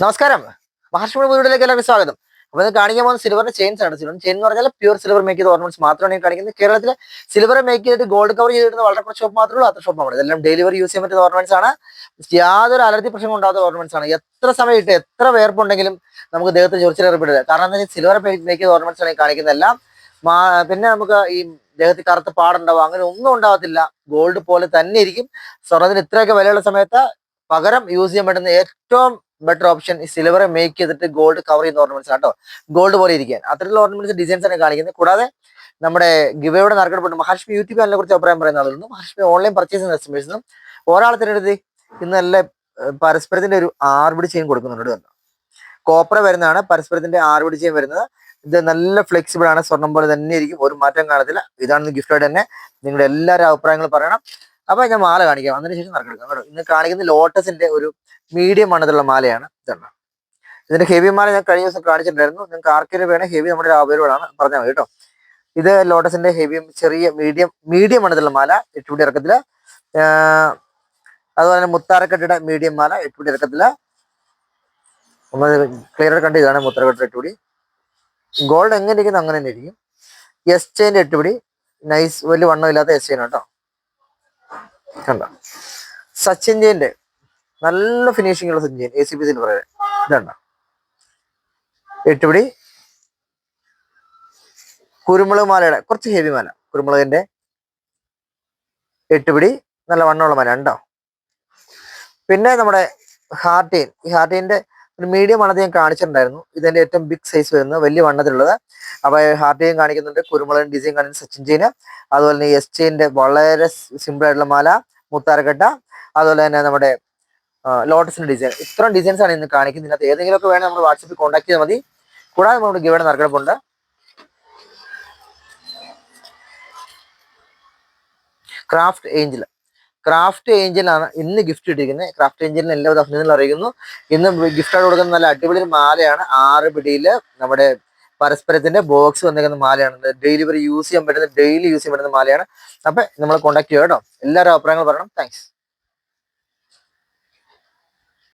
നമസ്കാരം. മഹർഷി വീഡിയോയിലേക്ക് എല്ലാവർക്കും സ്വാഗതം. അപ്പോൾ ഇത് കാണിക്കാൻ പോകുന്ന സിൽവറിന്റെ ചെയിൻസ് ആണ്. സിൽവർ ചെയിൻ എന്ന് പറഞ്ഞാൽ പ്യൂർ സിൽവർ മേക്ക് ചെയ്ത ഓർണമെന്റ്സ് മാത്രമാണ് കാണിക്കുന്നത്. കേരളത്തിൽ സിൽവർ മേക്ക് ചെയ്തിട്ട് ഗോൾഡ് കവർ ചെയ്തിരുന്ന വളരെ കുറച്ച് ഷോപ്പ് മാത്രമേ ഉള്ളൂ. അത്ര ഷോപ്പ് ആണ്. ഇതെല്ലാം ഡെലിവറി യൂസ് ചെയ്യാൻ പറ്റുന്ന ഓർണമെന്റ്സ് ആണ്. യാതൊരു അലർജി പ്രശ്നം ഉണ്ടാകാത്ത ഓർണമെന്റ്സ് ആണ്. എത്ര സമയം ഇട്ട് എത്ര വേർപ്പുണ്ടെങ്കിലും നമുക്ക് ദേഹത്ത് ചൊറിച്ചിൽ ഏർപ്പെടില്ല കാരണം എന്താ സിൽവർ മേക്ക് ചെയ്ത ഓർണമെന്റ്സ് ആണ് കാണിക്കുന്നതെല്ലാം പിന്നെ നമുക്ക് ഈ ദേഹത്തിൽ കറുത്ത പാടുണ്ടാവും. അങ്ങനെ ഒന്നും ഉണ്ടാവത്തില്ല. ഗോൾഡ് പോലെ തന്നെ ഇരിക്കും. സ്വർണത്തിന് ഇത്രയൊക്കെ വിലയുള്ള സമയത്ത് പകരം യൂസ് ചെയ്യാൻ പറ്റുന്ന ഏറ്റവും ബെറ്റർ ഓപ്ഷൻ സിൽവർ മേക്ക് ചെയ്തിട്ട് ഗോൾഡ് കവർ ചെയ്യുന്ന ഓർണമെന്റ്സ് കേട്ടോ ഗോൾഡ് പോലെ ഇരിക്കാൻ അത്തരത്തിലുള്ള ഓർണമെന്റ്സ് ഡിസൈൻസ് ആണ് കാണിക്കുന്നത്. കൂടാതെ നമ്മുടെ ഗിവയുടെ നടക്കപ്പെട്ട് മഹാലക്ഷ്മി യൂട്യൂബ് ചാനലിനെ കുറിച്ച് അഭിപ്രായം പറയുന്ന ആളുകളും മഹാലക്ഷ്മി ഓൺലൈൻ പർച്ചേസിംഗ് കസ്റ്റമേഴ്സിനും ഒരാൾ തിരഞ്ഞെടുത്ത് ഇന്ന് നല്ല പരസ്പരത്തിന്റെ ഒരു ആർബിഡ് ചെയിൻ കൊടുക്കുന്നുണ്ട് കണ്ടോ കോപ്പറ വരുന്നതാണ്. പരസ്പരത്തിന്റെ ആർബിഡ് ചെയിൻ വരുന്നത്. ഇത് നല്ല ഫ്ലെക്സിബിൾ ആണ്. സ്വർണം പോലെ തന്നെ ഇരിക്കും. ഒരു മാറ്റം കാണത്തില്ല. ഇതാണ് ഗിഫ്റ്റായിട്ട് തന്നെ നിങ്ങളുടെ എല്ലാവരും അഭിപ്രായങ്ങൾ പറയണം. അപ്പൊ ഞാൻ മാല കാണിക്കാം. അതിനുശേഷം നറുക്കെടുക്കാം കേട്ടോ. ഇന്ന് കാണിക്കുന്ന ലോട്ടസിന്റെ ഒരു മീഡിയം മണ്ണത്തിലുള്ള മാലയാണ് ഇതാണ് ഇതിന്റെ ഹെവി മാല ഞാൻ കഴിഞ്ഞ ദിവസം കാണിച്ചിട്ടുണ്ടായിരുന്നു. നിങ്ങൾക്ക് ആർക്കെങ്കിലും വേണേ ഹെവി നമ്മുടെ ആണ് പറഞ്ഞാൽ മതി കേട്ടോ. ഇത് ലോട്ടസിന്റെ ഹെവിയും ചെറിയ മീഡിയം മീഡിയം മണ്ണത്തിലുള്ള മാല. എട്ടുപിടി ഇറക്കത്തിൽ. അതുപോലെ തന്നെ മുത്താരക്കെട്ടിയുടെ മീഡിയം മാല എട്ടുപിടി ഇറക്കത്തിൽ. നമ്മൾ ക്ലിയർ കണ്ട് ഇതാണ് മുത്താരക്കെട്ട് എട്ടുപിടി. ഗോൾഡ് എങ്ങനെ ഇരിക്കുന്നു അങ്ങനെ തന്നെ ഇരിക്കും എസ് ചെയിന്റെ എട്ടുപിടി. നൈസ് വലിയ വണ്ണം ഇല്ലാത്ത എസ് ചെയിൻ കേട്ടോ. കണ്ട. സച്ചിൻ നല്ല ഫിനിഷിംഗ് ഉള്ള സച്ചിൻ എ സി പി പറയാൻ ഇതണ്ട. എട്ടുപിടി. കുരുമുളക് മാലയുടെ കുറച്ച് ഹെവി മാല. കുരുമുളകിന്റെ എട്ടുപിടി. നല്ല വണ്ണമുള്ള മാല. ഉണ്ടോ പിന്നെ നമ്മുടെ ഹാർട്ടീൻ. ഈ ഹാർട്ടീന്റെ ഒരു മീഡിയം വണ്ണത്തിൽ ഞാൻ കാണിച്ചിട്ടുണ്ടായിരുന്നു. ഇതിന്റെ ഏറ്റവും ബിഗ് സൈസ് വരുന്നത്. വലിയ വണ്ണത്തിലുള്ളത്. അപ്പോൾ ഹാർട്ടിയും കാണിക്കുന്നുണ്ട്. കുരുമുളകൻ ഡിസൈൻ കാണിക്കുന്ന സച്ചിൻ ചെയിന് അതുപോലെ തന്നെ എസ് ചെയിന്റെ വളരെ സിമ്പിൾ ആയിട്ടുള്ള മാല മുത്താരക്കട്ട. അതുപോലെ തന്നെ നമ്മുടെ ലോട്ടസിന്റെ ഡിസൈൻ ഇത്രയും ഡിസൈൻസ് ആണ് ഇന്ന് കാണിക്കുന്നത്. ഇതിനകത്ത് ഏതെങ്കിലും ഒക്കെ വേണേൽ നമ്മൾ വാട്സപ്പിൽ കോൺടാക്ട് ചെയ്താൽ മതി. കൂടാതെ നമ്മുടെ ഗിവയുടെ നറുക്കെടുപ്പുണ്ട് ക്രാഫ്റ്റ് ഏഞ്ചൽ. ക്രാഫ്റ്റ് ഏഞ്ചലാണ് ഇന്ന് ഗിഫ്റ്റ് ഇട്ടിരിക്കുന്നത്. ക്രാഫ്റ്റ് ഏഞ്ചലിന് എല്ലാവിധ അഭിനന്ദനങ്ങൾ അറിയിക്കുന്നു. ഇന്ന് ഗിഫ്റ്റ് ആയിട്ട് കൊടുക്കുന്ന നല്ല അടിപൊളി ഒരു മാലയാണ്. ആറ് പിടിയിൽ നമ്മുടെ പരസ്പരത്തിന്റെ ബോക്സ് വന്നിരിക്കുന്ന മാലയാണ്. ഡെയിലി യൂസ് ചെയ്യാൻ പറ്റുന്ന ഡെയിലി യൂസ് ചെയ്യാൻ പറ്റുന്ന മാലയാണ്. അപ്പൊ നമ്മൾ കോൺടാക്ട് ചെയ്യാം കേട്ടോ. എല്ലാവരും അഭിപ്രായങ്ങൾ പറയണം. താങ്ക്സ്